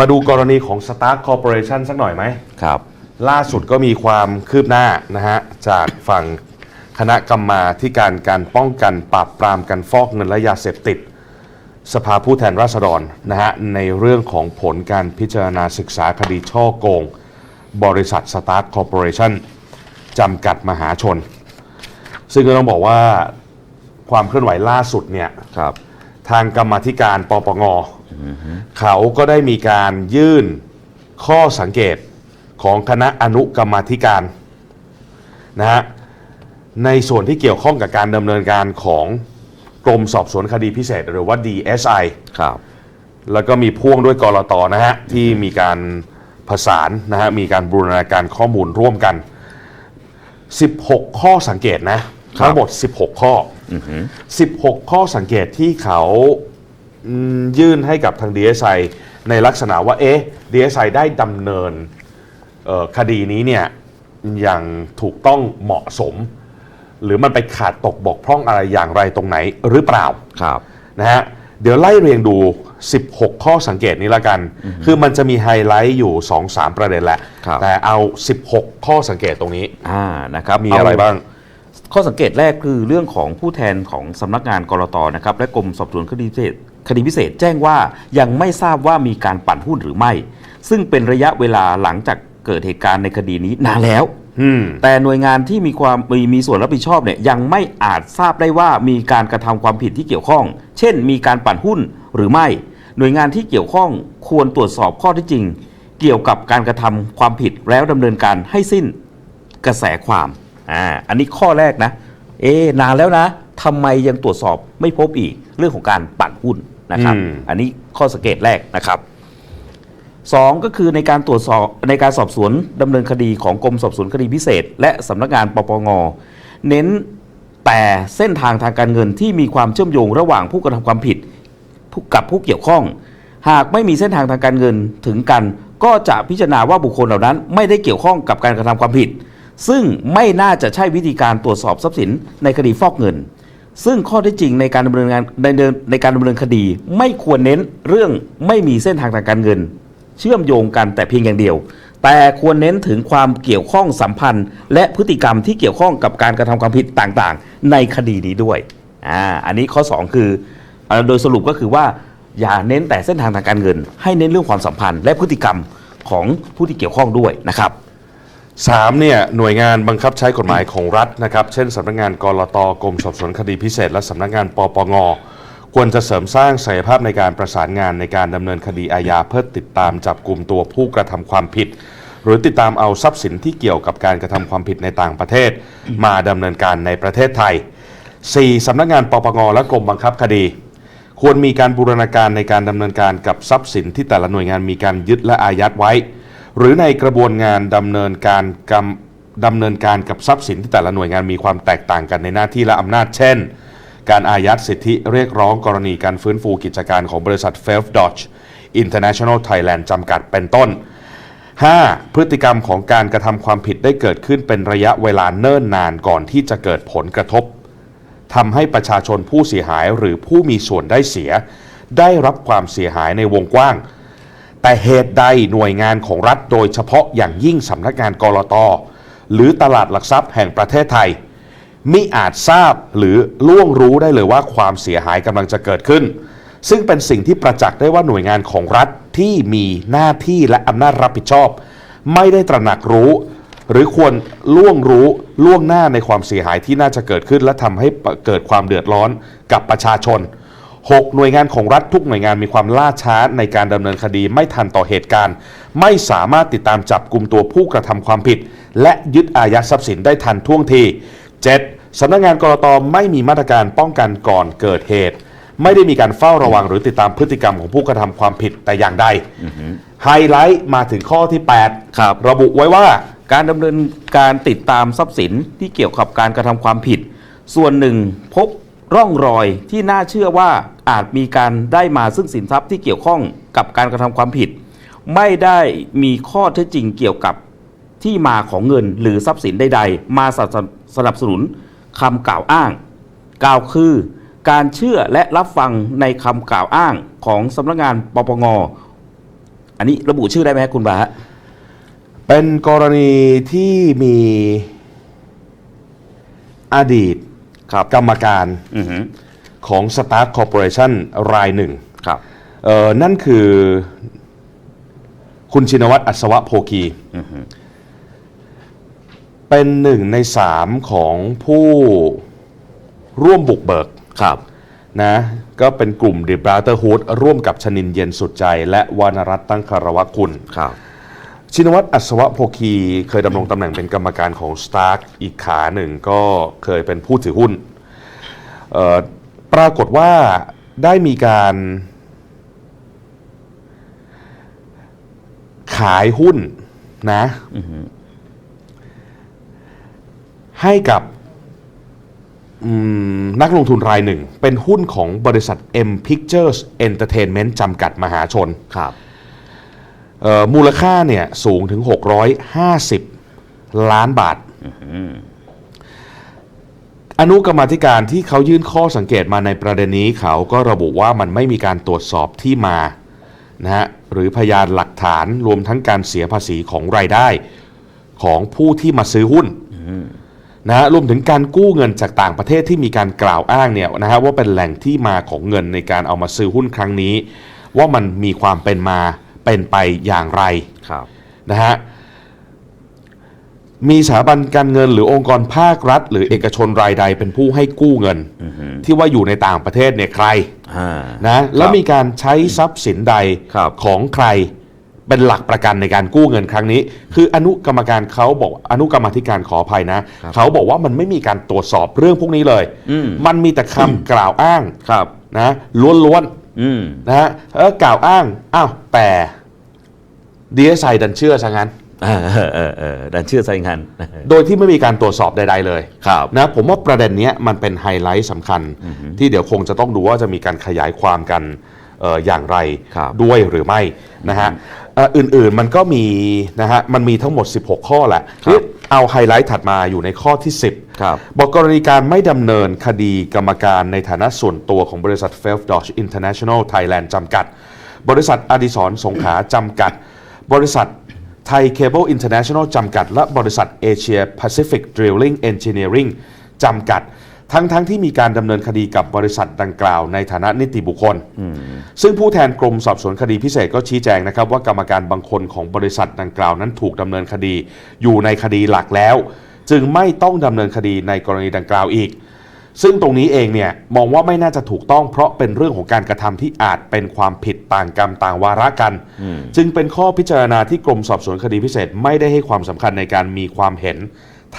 มาดูกรณีของ Stark Corporation สักหน่อยไหม ครับ ล่าสุดก็มีความคืบหน้านะฮะ จากฝั่งคณะกรรมาธิการการป้องกันปราบปรามการฟอกเงินและยาเสพติด สภาผู้แทนราษฎรนะฮะ ในเรื่องของผลการพิจารณาศึกษาคดีช่อโกง บริษัท Stark Corporation จำกัดมหาชน ซึ่งก็ต้องบอกว่าความเคลื่อนไหวล่าสุดเนี่ย ครับ ทางกรรมาธิการปปง เขาก็ได้มีการยื่นข้อสังเกตของคณะอนุกรรมาธิการนะฮะในส่วนที่เกี่ยวข้องกับการดำเนินการของกรมสอบสวนคดีพิเศษ หรือว่า DSI ครับ แล้วก็มีพ่วงด้วยกรตนะฮะ ที่มีการผสานนะฮะ มีการบูรณาการข้อมูลร่วมกัน 16 ข้อสังเกตนะ ทั้งหมด 16 ข้ออ16 ข้อสังเกตที่เขาอืม ยื่นให้กับทาง DSI ในลักษณะว่า เอ๊ะ DSI ได้ดำเนินเอ่อคดีนี้เนี่ยอย่างถูกต้องเหมาะสม หรือมันไปขาดตกบกพร่องอะไรอย่างไรตรงไหนหรือเปล่าครับนะฮะเดี๋ยวไล่เรียงดู 16 ข้อสังเกตนี้ละกัน คือมันจะมีไฮไลท์อยู่ 2-3 ประเด็นแหละครับแต่เอา 16 ข้อสังเกตตรงนี้อ่านะครับมีอะไรบ้าง ข้อสังเกตแรกคือเรื่องของผู้แทนของสำนักงานกรตนะครับและกรมสอบสวนคดีพิเศษ คดีพิเศษแจ้งว่ายังไม่ทราบว่ามีการปั่นหุ้นหรือไม่ ซึ่งเป็นระยะเวลาหลังจากเกิดเหตุการณ์ในคดีนี้นานแล้วอืมแต่หน่วยงานที่มีความมีมีส่วนรับผิดชอบเนี่ยยังไม่อาจทราบได้ว่ามีการกระทำความผิดที่เกี่ยวข้อง เช่น มีการปั่นหุ้นหรือไม่ หน่วยงานที่เกี่ยวข้องควรตรวจสอบข้อเที่จริง เกี่ยวกับการกระทำความผิดแล้วดำเนินการให้สิ้นกระแสความอ่าอันนี้ข้อแรกนะ เอ๊ะนานแล้วนะทำไมยังตรวจสอบไม่พบอีกเรื่องของการปั่นหุ้น นะครับอืมอันนี้ข้อสังเกตแรกนะครับสองก็คือในการตรวจสอบในการสอบสวนดำเนินคดีของกรมสอบสวนคดีพิเศษ และสำนักงานปปงเน้นแต่เส้นทางทางการเงินที่มีความเชื่อมโยงระหว่างผู้กระทำความผิดผู้กับผู้เกี่ยวข้อง หากไม่มีเส้นทางทางการเงินถึงกัน ก็จะพิจารณาว่าบุคคลเหล่านั้น ไม่ได้เกี่ยวข้องกับการกระทำความผิด ซึ่งไม่น่าจะใช่วิธีการตรวจสอบทรัพย์สินในคดีฟอกเงิน ซึ่งข้อท็จจริงในการดำเนินงานในเดินในการดำเนินคดี ไม่ควรเน้นเรื่องไม่มีเส้นทางทางการเงิน เชื่อมโยงกันแต่เพียงอย่างเดียว แต่ควรเน้นถึงความเกี่ยวข้องสัมพันธ์ และพฤติกรรมที่เกี่ยวข้องกับการกระทำความผิดต่างๆ ในคดีนี้ด้วยอ่าอันนี้ข้อ 2 คืออโดยสรุปก็คือว่าอย่าเน้นแต่เส้นทางทางการเงิน ให้เน้นเรื่องความสัมพันธ์ และพฤติกรรมของผู้ที่เกี่ยวข้องด้วยนะครับ 3เนี่ยหน่วยงานบังคับใช้กฎหมายของรัฐนะครับ เช่นสำนักงานกรตกรมสอบสวนคดีพิเศษ และสำนักงานปปงควรจะเสริมสร้างศักยภาพในการประสานงานในการดำเนินคดีอาญาเพื่อติดตามจับกลุ่มตัวผู้กระทำความผิด หรือติดตามเอาทรัพย์สินที่เกี่ยวกับการกระทำความผิดในต่างประเทศ มาดำเนินการในประเทศไทย 4. สำนักงานปปงและกรมบังคับคดี ควรมีการบูรณาการในการดำเนินการกับทรัพย์สินที่แต่ละหน่วยงานมีการยึดและอายัดไว้ หรือในกระบวนงานดำเนินการกำดำเนินการกับทรัพย์สินที่แต่ละหน่วยงานมีความแตกต่างกันในหน้าที่และอำนาจเช่น การอายัดสิทธิเรียกร้องกรณีการฟื้นฟูกิจการของบริษัท f e l f Dodge International Thailand จำกัดเป็นต้น 5. พฤติกรรมของการกระทำความผิดได้เกิดขึ้นเป็นระยะเวลาเนิ่นนานก่อนที่จะเกิดผลกระทบทำให้ประชาชนผู้เสียหายหรือผู้มีส่วนได้เสีย ได้รับความเสียหายในวงกว้าง แต่เหตุใดหน่วยงานของรัฐโดยเฉพาะอย่างยิ่งสำนักงานกรตหรือตลาดหลักทรัพย์แห่งประเทศไทย มิอาจทราบหรือล่วงรู้ได้เลยว่าความเสียหายกำลังจะเกิดขึ้น ซึ่งเป็นสิ่งที่ประจักษ์ได้ว่าหน่วยงานของรัฐที่มีหน้าที่และอำนาจรับผิดชอบ ไม่ได้ตระหนักรู้ หรือควรล่วงรู้ล่วงหน้าในความเสียหายที่น่าจะเกิดขึ้น และทำให้เกิดความเดือดร้อนกับประชาชน 6. หน่วยงานของรัฐทุกหน่วยงานมีความล่าช้าในการดำเนินคดีไม่ทันต่อเหตุการณ์ ไม่สามารถติดตามจับกลุ่มตัวผู้กระทำความผิด และยึดอายัดทรัพย์สินได้ทันท่วงที 7. สำนักงานกรตไม่มีมาตรการป้องกันก่อนเกิดเหตุ ไม่ได้มีการเฝ้าระวังหรือติดตามพฤติกรรมของผู้กระทำความผิดแต่อย่างใดไฮไลท์มาถึงข้อที่ 8 ครับ ระบุไว้ว่าการดำเนินการติดตามทรัพย์สินที่เกี่ยวกับการกระทำความผิด ส่วนหนึ่งพบ ร่องรอยที่น่าเชื่อว่าอาจมีการได้มาซึ่งสินทรัพย์ที่เกี่ยวข้องกับการกระทำความผิด ไม่ได้มีข้อเท็จจริงเกี่ยวกับที่มาของเงินหรือทรัพย์สินใด ๆ มาสนับสนับสนุนคำกล่าวอ้าง กล่าวคือ การเชื่อและรับฟังในคำกล่าวอ้างของสำนักงานปปงอันนี้ระบุชื่อได้ไหมครับคุณบาเป็นกรณีที่มีอดีต ครับกรรมการอือฮึของ Stark Corporation รายหนึ่งครับเอ่อนั่นคือคุณชินวัตรอัศวะโพคีเป็นหนึ่งในสามของผู้ร่วมบุกเบิกครับ นะก็เป็นกลุ่ม The Brotherhood ร่วมกับชนินเย็นสุดใจ และวรรณรัตน์ตั้งคารวะคุณ ครับ ชินวัตรอัศวะโพคีเคยดำรงตำแหน่งเป็นกรรมการของ Stark อีกขาหนึ่งก็เคยเป็นผู้ถือหุ้น ปรากฏว่าได้มีการขายหุ้นนะให้กับนักลงทุนรายหนึ่ง เป็นหุ้นของบริษัท M Pictures Entertainment จำกัดมหาชนครับ มูลค่าเนี่ยสูงถึง 650 ล้านบาท อนุกรรมธิการที่เขายื่นข้อสังเกตมาในประเด็นนี้เขาก็ระบุว่ามันไม่มีการตรวจสอบที่มานะฮะหรือพยานหลักฐานรวมทั้งการเสียภาษีของรายได้ของผู้ที่มาซื้อหุ้นนะฮะรวมถึงการกู้เงินจากต่างประเทศที่มีการกล่าวอ้างเนี่ยนะฮะว่าเป็นแหล่งที่มาของเงินในการเอามาซื้อหุ้นครั้งนี้ ว่ามันมีความเป็นมา เป็นไปอย่างไรครับ นะฮะมีสถาบันการเงินหรือองค์กรภาครัฐ หรือเอกชนรายใดเป็นผู้ให้กู้เงินที่ว่าอยู่ในต่างประเทศเนี่ยใครอ่า นะแล้วครับมีการใช้ทรัพย์สินใดครับ ของใครเป็นหลักประกันในการกู้เงินครั้งนี้ คืออนุกรรมการเขาบอกอนุกรรมาธิการขออภัยนะครับเขาบอกว่ามันไม่มีการตรวจสอบเรื่องพวกนี้เลย อืมมันมีแต่คำกล่าวอ้างครับ นะล้วนๆอืม นะฮะเออกล่าวอ้าง อ้าวแต่ DSI ดันเชื่อซะงั้นเออเออเออเออดันเชื่อใจงันโดยที่ไม่มีการตรวจสอบใด ๆ เลยครับนะผมว่าประเด็นเนี้ยมันเป็นไฮไลท์สำคัญ ที่เดี๋ยวคงจะต้องดูว่าจะมีการขยายความกันเอ่ออย่างไรครับด้วยหรือไม่นะฮะเอ่ออื่นๆมันก็มีนะฮะมันมีทั้งหมด 16 ข้อแหละครับนี่ เอาไฮไลท์ถัดมาอยู่ในข้อที่ 10 ครับ บอกกรณีการไม่ดำเนินคดีกรรมการในฐานะส่วนตัวของบริษัท f e l d o s h International Thailand จำกัด บริษัทอดิศรสงขลาจำกัด บริษัทไทยเคเบิลอินเตอร์เนชั่นแนลจำกัด และบริษัทเอเชียแปซิฟิกดริลลิ่งเอนจิเนียริงจำกัด ทั้งๆทที่มีการดำเนินคดีกับบริษัทดังกล่าวในฐานะนิติบุคคล ซึ่งผู้แทนกรมสอบสวนคดีพิเศษก็ชี้แจงนะครับ ว่ากรรมการบางคนของบริษัทดังกล่าวนั้นถูกดำเนินคดีอยู่ในคดีหลักแล้ว จึงไม่ต้องดำเนินคดีในกรณีดังกล่าวอีก ซึ่งตรงนี้เองเนี่ยมองว่าไม่น่าจะถูกต้องเพราะเป็นเรื่องของการกระทำที่อาจเป็นความผิดต่างกรรมต่างวาระกัน จึงเป็นข้อพิจารณาที่กรมสอบสวนคดีพิเศษ ไม่ได้ให้ความสำคัญในการมีความเห็น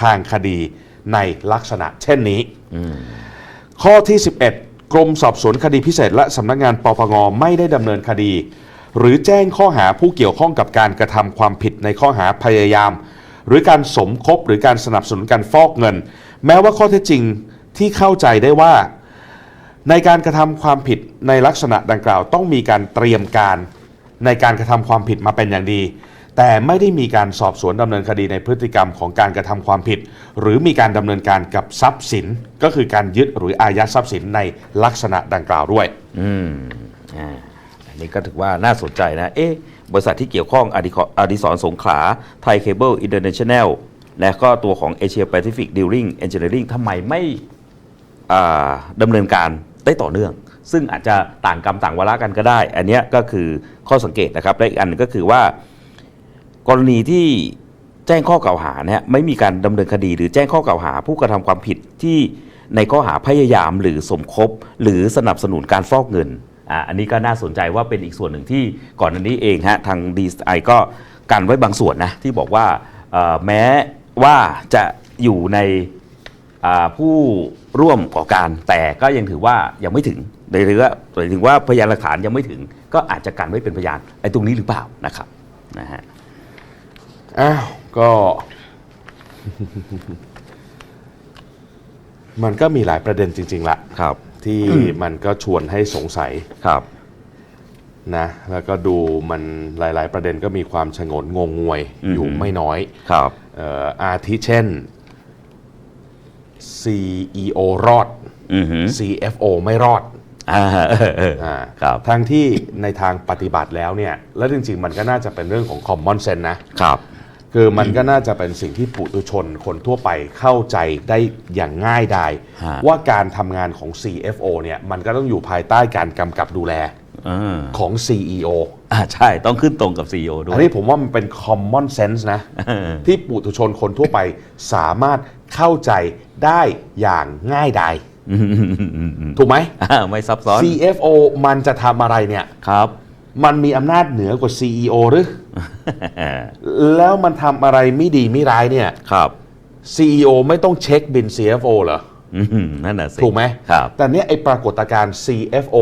ทางคดี ในลักษณะเช่นนี้ ข้อที่ 11 กรมสอบสวนคดีพิเศษ และสำนักงานปปงไม่ได้ดำเนินคดี หรือแจ้งข้อหาผู้เกี่ยวข้องกับการกระทำความผิดในข้อหาพยายาม หรือการสมคบหรือการสนับสนุนการฟอกเงิน แม้ว่าข้อเท็จจริงที่เข้าใจได้ว่า ในการกระทำความผิดในลักษณะดังกล่าว ต้องมีการเตรียมการในการกระทำความผิดมาเป็นอย่างดี แต่ไม่ได้มีการสอบสวนดำเนินคดีในพฤติกรรมของการกระทำความผิด หรือมีการดำเนินการกับทรัพย์สิน ก็คือการยึดหรืออายัดทรัพย์สินในลักษณะดังกล่าวด้วย อืมอ่าอันนี้ก็ถือว่าน่าสนใจนะ เอ๊ะ บริษัทที่เกี่ยวข้องอดิคอดิสรสงขลาไทยเคเบิลอินเตอร์เนชั่นแนลและก็ตัวของเอเชียแปซิฟิกดิลลิ่งเอนจิเนียริงทำไมไม่อ่าดำเนินการได้ต่อเนื่อง ซึ่งอาจจะต่างกรรมต่างวาระกันก็ได้ อันเนี้ยก็คือข้อสังเกตนะครับและอีกอันหนึงก็คือว่า กรณีที่แจ้งข้อกล่าวหาเนี่ยไม่มีการดำเนินคดี หรือแจ้งข้อกล่าวหา ผู้กระทำความผิดที่ในข้อหาพยายามหรือสมคบ หรือสนับสนุนการฟอกเงินอ่าอันนี้ก็น่าสนใจว่าเป็นอีกส่วนหนึ่งที่ก่อนอันนี้เองฮะทางดีไอก็กันไว้บางส่วนนะที่บอกว่าแม้ว่าจะอยู่ในผู้ร่วมก่อการแต่ก็ยังถือว่ายังไม่ถึงหรือว่าหมายถึงว่าพยานหลักฐานยังไม่ถึง ก็อาจจะกันไว้เป็นพยานไอ้ตรงนี้หรือเปล่านะครับนะฮะ อ้าวก็ มันก็มีหลายประเด็นจริง ๆละครับ ที่มันก็ชวนให้สงสัยครับนะแล้วก็ดูมันหลาย ๆ ประเด็นก็มีความชงนงงงวยอืมอยู่ไม่น้อยครับเอ่ออาทิเช่น CEO รอดอือหือ CFO ไม่รอดอ่าเออเอออ่าครับทั้งที่ในทางปฏิบัติแล้วเนี่ย แล้วจริง ๆ มันก็น่าจะเป็นเรื่องของ common sense นะครับ คือมันก็น่าจะเป็นสิ่งที่ปุถุชนคนทั่วไปเข้าใจได้อย่างง่ายดายฮะ ว่าการทำงานของ CFO เนี่ยมันก็ต้องอยู่ภายใต้การกำกับดูแลเออของ CEO อ่าใช่ต้องขึ้นตรงกับ CEO ด้วอัยนนี้ผมว่ามันเป็น common sense นะ เออที่ปุถุชนคนทั่วไปสามารถเข้าใจได้อย่างง่ายดายอืมอืมอืมอืมอืมถูกไหม อ่าไม่ซับซ้อน CFO มันจะทำอะไรเนี่ย ครับ มันมีอำนาจเหนือกว่า CEO หรือ แล้วมันทำอะไรไม่ดีไม่ร้ายเนี่ย ครับ CEO ไม่ต้องเช็คบิน CFO เหรอ อืมนั่นน่ะสิถูกไหม ครับ แต่เนี้ยไอปรากฏการณ์ CFO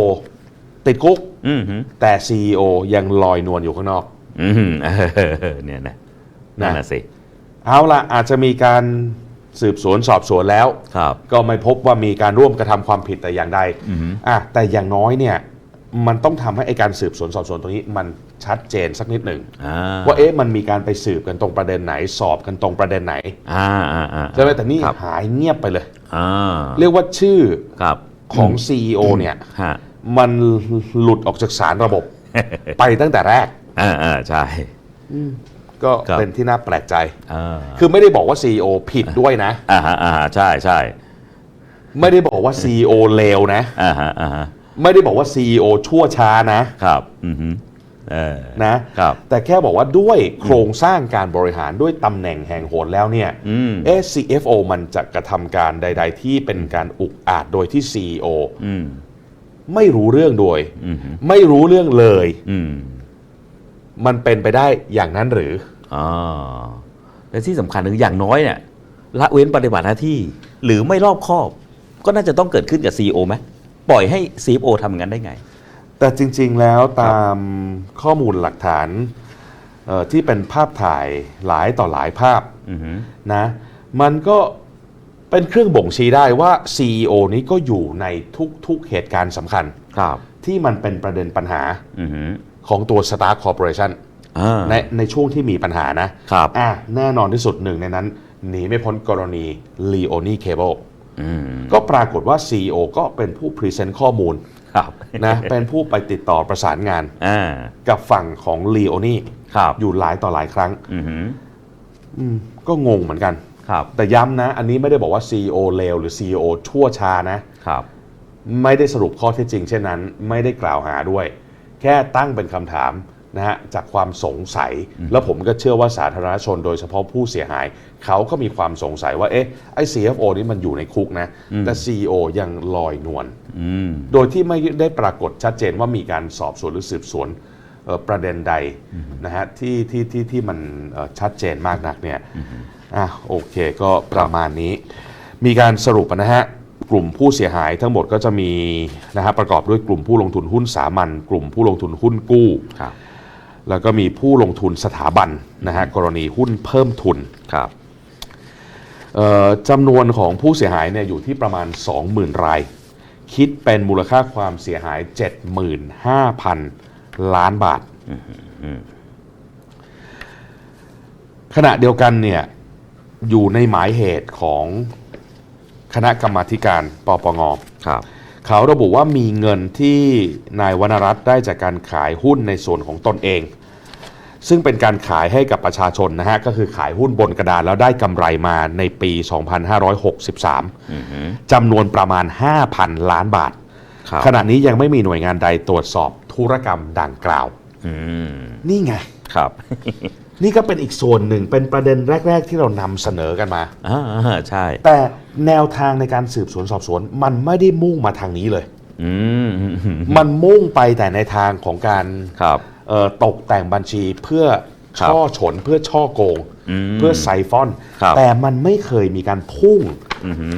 ติดคุก อืมฮึแต่ CEO ยังลอยนวลอยู่ข้างนอก อืมเออเนี่ยนะนั่นน่ะสิเอาละอาจจะมีการสืบสวนสอบสวนแล้ว ครับ ก็ไม่พบว่ามีการร่วมกระทำความผิดแต่อย่างใดอะแต่อย่างน้อยเนี่ย มันต้องทำให้ไอการสืบสวนสอบสวนตรงนี้มัน ชัดเจนสักนิดหนึ่งอ่าว่าเอ๊ะมันมีการไปสืบกันตรงประเด็นไหนสอบกันตรงประเด็นไหนอ่าอ่าอ่าใช่ไหมแต่นี่ครับหายเงียบไปเลยอ่าเรียกว่าชื่อครับของ CEO เนี่ยฮะมันหลุดออกจากสารระบบ ไปตั้งแต่แรกอ่าอ่าใช่ก็ครับเป็นที่น่าแปลกใจอ่าคือไม่ได้บอกว่า CEO ผิดด้วยนะอ่าฮะอ่าฮะใช่ใช่ไม่ได้บอกว่า CEO เลวนะอ่าฮะอ่าฮะไม่ได้บอกว่า CEO ชั่วช้านะครับ อือฮึเออ นะครับแต่แค่บอกว่าด้วยโครงสร้างการบริหารด้วยตำแหน่งแห่งโหนแล้วเนี่ยอืมเอะ CFO มันจะกระทำการใด ๆ ที่เป็นการอุกอาจโดยที่ CEO อืมไม่รู้เรื่องโดยอืมฮึไม่รู้เรื่องเลยอืมมันเป็นไปได้อย่างนั้นหรืออ่าและที่สำคัญคืออย่างน้อยเนี่ยละเว้นปฏิบัติหน้าที่ หรือไม่รอบคอบ ก็น่าจะต้องเกิดขึ้นกับ CEO ไหมปล่อยให้ CFO ทำงานได้ไง แต่จริงๆแล้วตามข้อมูลหลักฐานเอ่อที่เป็นภาพถ่ายหลายต่อหลายภาพอือฮึนะมันก็เป็นเครื่องบ่งชี้ได้ว่า CEO นี้ก็อยู่ในทุกๆเหตุการณ์สำคัญครับที่มันเป็นประเด็นปัญหาอือฮึของตัว Star Corporation อ่าในในช่วงที่มีปัญหานะครับอะแน่นอนที่สุดหนึ่งในนั้นหนีไม่พ้นกรณี Leone Cable อืมก็ปรากฏว่า CEO ก็เป็นผู้พรีเซนต์ข้อมูล ครับนะเป็นผู้ไปติดต่อประสานงานอ่ากับฝั่งของ Leone ครับอยู่หลายต่อหลายครั้งอือฮึอืมก็งงเหมือนกัน ครับแต่ย้ำนะ อันนี้ไม่ได้บอกว่า CEO เลวหรือ CEO ชั่วช้านะ ครับ ไม่ได้สรุปข้อเท็จจริงเช่นนั้น ไม่ได้กล่าวหาด้วย แค่ตั้งเป็นคำถามนะฮะจากความสงสัย แล้วผมก็เชื่อว่าสาธารณชนโดยเฉพาะผู้เสียหาย เขาก็มีความสงสัยว่าเอ๊ะไอ้ CFO นี่มันอยู่ในคุกนะ แต่ CEO ยังลอยนวลอืมโดยที่ไม่ได้ปรากฏชัดเจนว่ามีการสอบสวนหรือสืบสวนเอ่อประเด็นใดนะฮะที่ที่ที่ที่มันเอ่อชัดเจนมากนักเนี่ยอะโอเคก็ประมาณนี้ มีการสรุปนะฮะกลุ่มผู้เสียหายทั้งหมดก็จะมีนะฮะประกอบด้วยกลุ่มผู้ลงทุนหุ้นสามัญกลุ่มผู้ลงทุนหุ้นกู้ครับแล้วก็มีผู้ลงทุนสถาบันนะฮะกรณีหุ้นเพิ่มทุนครับเอ่อ จำนวนของผู้เสียหายเนี่ยอยู่ที่ประมาณ 20,000 ราย คิดเป็นมูลค่าความเสียหาย 75,000 ล้านบาท ขณะเดียวกันเนี่ยอยู่ในหมายเหตุของคณะกรรมาธิการปปงครับเขาระบุว่ามีเงินที่นายวรรณรัตน์ได้จากการขายหุ้นในส่วนของตนเอง ซึ่งเป็นการขายให้กับประชาชนนะฮะ ก็คือขายหุ้นบนกระดานแล้วได้กำไรมาในปี 2563จำนวนประมาณ 5,000 ล้านบาทครับขณะนี้ยังไม่มีหน่วยงานใดตรวจสอบธุรกรรมดังกล่าวอืมนี่ไงครับ นี่ก็เป็นอีกส่วนหนึ่งเป็นประเด็นแรก ๆ ที่เรานำเสนอกันมาอ่าใช่ แต่แนวทางในการสืบสวนสอบสวน มันไม่ได้มุ่งมาทางนี้เลยอืมอืมอืมมันมุ่งไปแต่ในทางของการครับเอ่อ ตกแต่งบัญชีเพื่อครับช่อฉนเพื่อช่อโกงอืมเพื่อไซฟอนครับแต่มันไม่เคยมีการพุ่งอือฮึ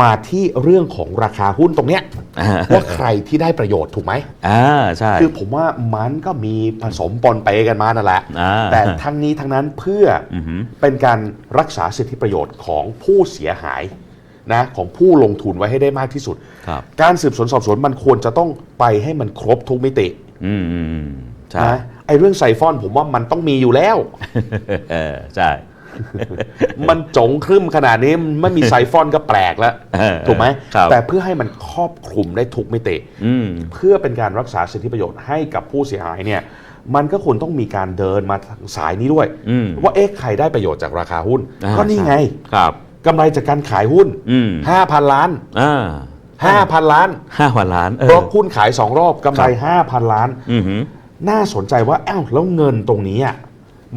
มาที่เรื่องของราคาหุ้นตรงเนี้ยอ่าว่าใครที่ได้ประโยชน์ถูกไหมอ่าใช่คือผมว่ามันก็มีผสมปนไปกันมานั่นแหละอ่าแต่ทั้งนี้ทั้งนั้นเพื่อออฮึเป็นการรักษาสิทธิประโยชน์ของผู้เสียหายนะของผู้ลงทุนไว้ให้ได้มากที่สุดครับการสืบสวนสอบสวนมันควรจะต้องไปให้มันครบทุกมิติอืมอืมอืมใช่ นะไอ้เรื่องไซฟอนผมว่ามันต้องมีอยู่แล้ว เออใช่ มันจงครึมขนาดนี้มันไม่มีไซฟอนก็แปลกแล้วเออถูกไหมครับแต่เพื่อให้มันครอบคลุมได้ทุกมิติอืมเพื่อเป็นการรักษาสิทธิประโยชน์ให้กับผู้เสียหายเนี่ยมันก็ควรต้องมีการเดินมาทางสายนี้ด้วยอืมว่าเอ๊ะใครได้ประโยชน์จากราคาหุ้นอ่าก็นี่ไงครับกำไรจากการขายหุ้นอืม5,000ล้านอ่า5,000ล้านห้าพันล้านเอเพอราะหุ้นขาย2รอบกำไร5,000ล้านอือหือ น่าสนใจว่าอ้าวแล้วเงินตรงนี้อะ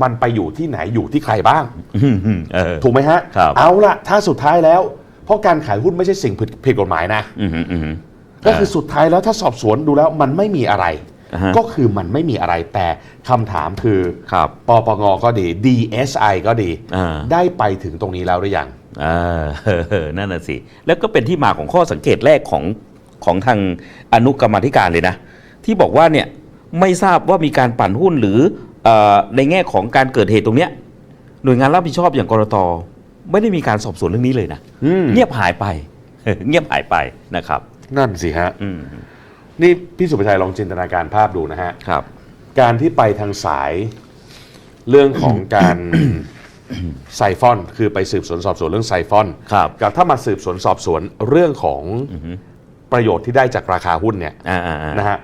มันไปอยู่ที่ไหนอยู่ที่ใครบ้างอืมอืมเออถูกไหมฮะครับเอาละถ้าสุดท้ายแล้ว เพราะการขายหุ้นไม่ใช่สิ่งผิดผิดกฎหมายนะอือหืออือหือก็คือสุดท้ายแล้วถ้าสอบสวนดูแล้วมันไม่มีอะไรอ่าฮะก็คือมันไม่มีอะไรแต่คำถามคือครับปปงก็ดี DSI ก็ดีอ่าได้ไปถึงตรงนี้แล้วหรือยังอ่าเออเออนั่นน่ะสิ แล้วก็เป็นที่มาของข้อสังเกตแรกของของทางอนุกรรมาธิการเลยนะ ที่บอกว่าเนี่ย ไม่ทราบว่ามีการปั่นหุ้นหรือเออในแง่ของการเกิดเหตุตรงเนี้ยหน่วยงานรับผิดชอบอย่างกรตไม่ได้มีการสอบสวนเรื่องนี้เลยนะอืมเงียบหายไปเงียบหายไปนะครับ นั่นสิฮะอืมนี่พี่สุภชัยลองจินตนาการภาพดูนะฮะครับ การที่ไปทางสายเรื่องของการไซฟอน คือไปสืบสวนสอบสวนเรื่องไซฟอนครับกับถ้ามาสืบสวนสอบสวนเรื่องของประโยชน์ที่ได้จากราคาหุ้นเนี่ยอ่าอ่าอ่านะฮะ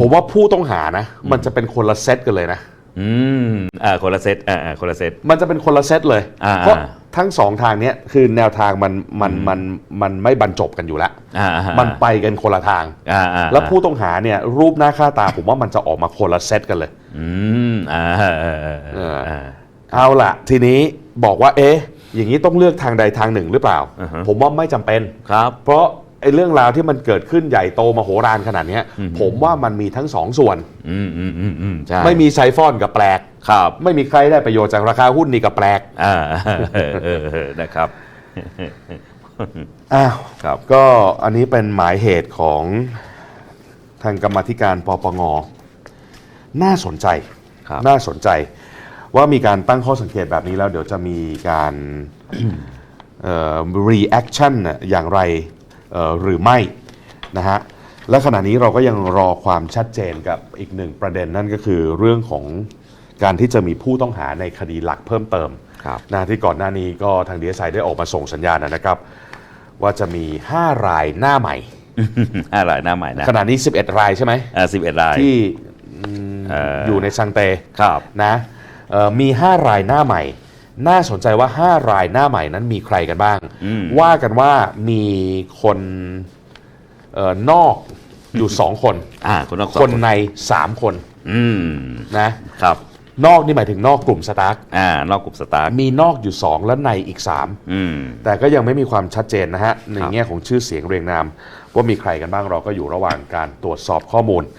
ผมว่าผู้ต้องหานะ มันจะเป็นคนละเซตกันเลยนะ อืมอ่าคนละเซตอ่าอ่าคนละเซต มันจะเป็นคนละเซตเลย อ่าเพราะทั้งสองทางเนี้ยคือแนวทางมันมันมันมันไม่บรรจบกันอยู่แล้ว อ่าอ่ามันไปกันคนละทาง อ่าอ่าแล้วผู้ต้องหาเนี่ยรูปหน้าค่าตาผมว่ามันจะออกมาคนละเซตกันเลย อืมอ่าเออเออเออเอออ่า เอาล่ะ ทีนี้บอกว่าเอ๊ะอย่างนี้ต้องเลือกทางใดทางหนึ่งหรือเปล่า อือฮะ ผมว่าไม่จำเป็น ครับ เพราะ ไอ้เรื่องราวที่มันเกิดขึ้นใหญ่โตมโหฬารขนาดเนี้ย อืม ผมว่ามันมีทั้งสองส่วน อืมอืมอืมอืมใช่ไม่มีไซฟอนกับแปลก ครับไม่มีใครได้ประโยชน์จากราคาหุ้นนี่กับแปลกอ่าเออเออเออนะครับ อ้าวครับ ก็อันนี้เป็นหมายเหตุของทางกรรมาธิการปปงน่าสนใจ ครับ น่าสนใจว่ามีการตั้งข้อสังเกตแบบนี้แล้วเดี๋ยวจะมีการ เอ่อ reaction น่ะอย่างไรเอ่อ หรือไม่นะฮะและขณะนี้เราก็ยังรอความชัดเจนกับอีกหนึ่งประเด็นนั่นก็คือเรื่องของการที่จะมีผู้ต้องหาในคดีหลักเพิ่มเติมครับนะที่ก่อนหน้านี้ก็ทางดีเอสไอได้ออกมาส่งสัญญาณนะครับ ว่าจะมี 5 รายหน้าใหม่ห้ารายหน้าใหม่นะขณะนี้ 11 รายใช่ไหมอ่าสิบเอ็ดรายที่อืมเอ่อออยู่ในซังเตครับนะเอ่อมี 5 รายหน้าใหม่ น่าสนใจว่า 5 รายหน้าใหม่นั้นมีใครกันบ้างอืมว่ากันว่ามีคนเออนอกอยู่ 2 คนอ่าคนนอกสองคนใน 3 คนอืมนะครับนอกนี่หมายถึงนอกกลุ่มสตาร์อ่านอกกลุ่มสตาร์มีนอกอยู่ 2 และในอีก3อืมแต่ก็ยังไม่มีความชัดเจนนะฮะในครับแง่ของชื่อเสียงเรียงนาม ว่ามีใครกันบ้างเราก็อยู่ระหว่างการตรวจสอบข้อมูล